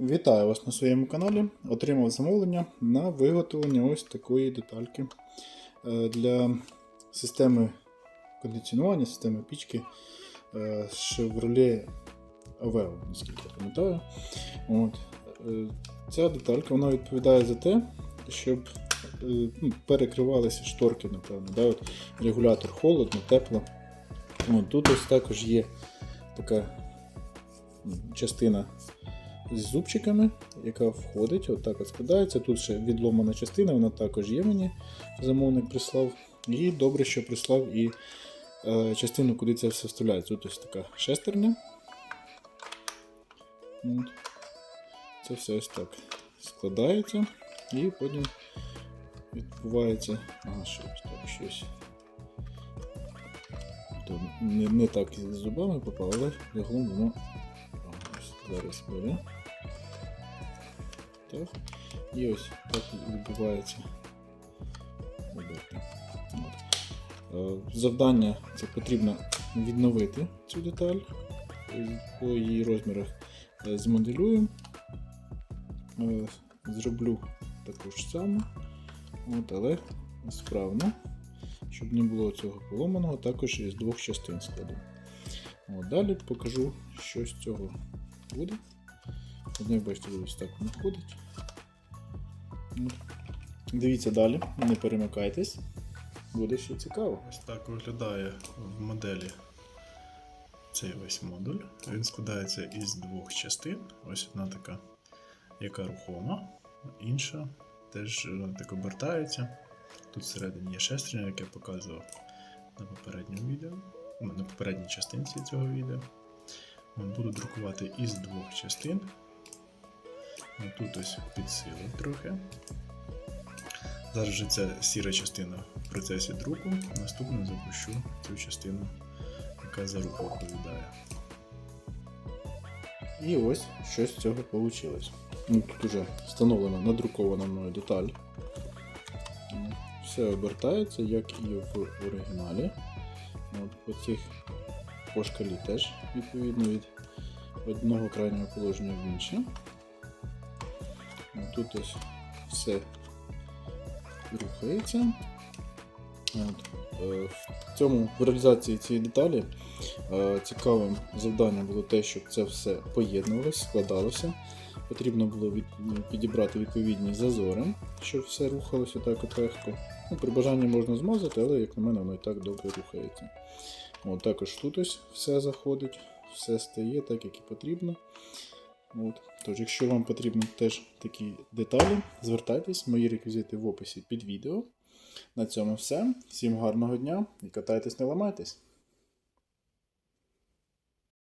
Вітаю вас на своєму каналі. Отримав замовлення на виготовлення ось такої детальки е, для системи кондиціонування, системи пічки е, Chevrolet Aveo, наскільки я пам'ятаю. От. Е, Ця деталька вона відповідає за те, щоб ну, перекривалися шторки, напевно. Да? От регулятор холодно, тепло. От, тут ось також є така частина з зубчиками, яка входить, отак от складається. Тут ще відломана частина, вона також є мені. Замовник прислав. І добре, що прислав і е, частину, куди це все вставляється. Тут ось така шестерня. Це все ось так складається і потім відбувається. Ага, що так щось. Не, не так з зубами попало, але загалом воно зараз бере. Так. І ось так відбувається. Е, Завдання це потрібно відновити цю деталь. По її розмірах е, змоделюю. Е, Зроблю таку ж саму, От, але справно, щоб не було цього поломаного, також із двох частин складу. От, далі покажу, що з цього буде. Як бачите, ось так воно ходить. От. Дивіться далі, не перемикайтесь. Буде ще цікаво. Ось так виглядає в моделі цей весь модуль. Він складається із двох частин. Ось одна така, яка рухома, інша теж е, так обертається. Тут всередині є шестерня, як я показував на попередньому відео, на попередній частинці цього відео. Буду друкувати із двох частин. Тут ось підсилив трохи. Зараз вже ця сіра частина в процесі друку. Наступно запущу цю частину, яка за руку відповідає. І ось що з цього вийшло. Ну, тут вже встановлена надрукована мною деталь. Все обертається, як і в оригіналі. От, по цих по шкалі теж відповідно від одного крайнього положення в інше. Тут ось все рухається. Е, В цьому в реалізації цієї деталі е, цікавим завданням було те, щоб це все поєднувалося, складалося. Потрібно було від, підібрати відповідні зазори, щоб все рухалося так от легко. Ну, при бажанні можна змазати, але, як на мене, воно і так добре рухається. От, також тут ось все заходить, все стає так, як і потрібно. От. Тож, якщо вам потрібні теж такі деталі, звертайтесь, мої реквізити в описі під відео. На цьому все. Всім гарного дня і катайтесь, не ламайтесь!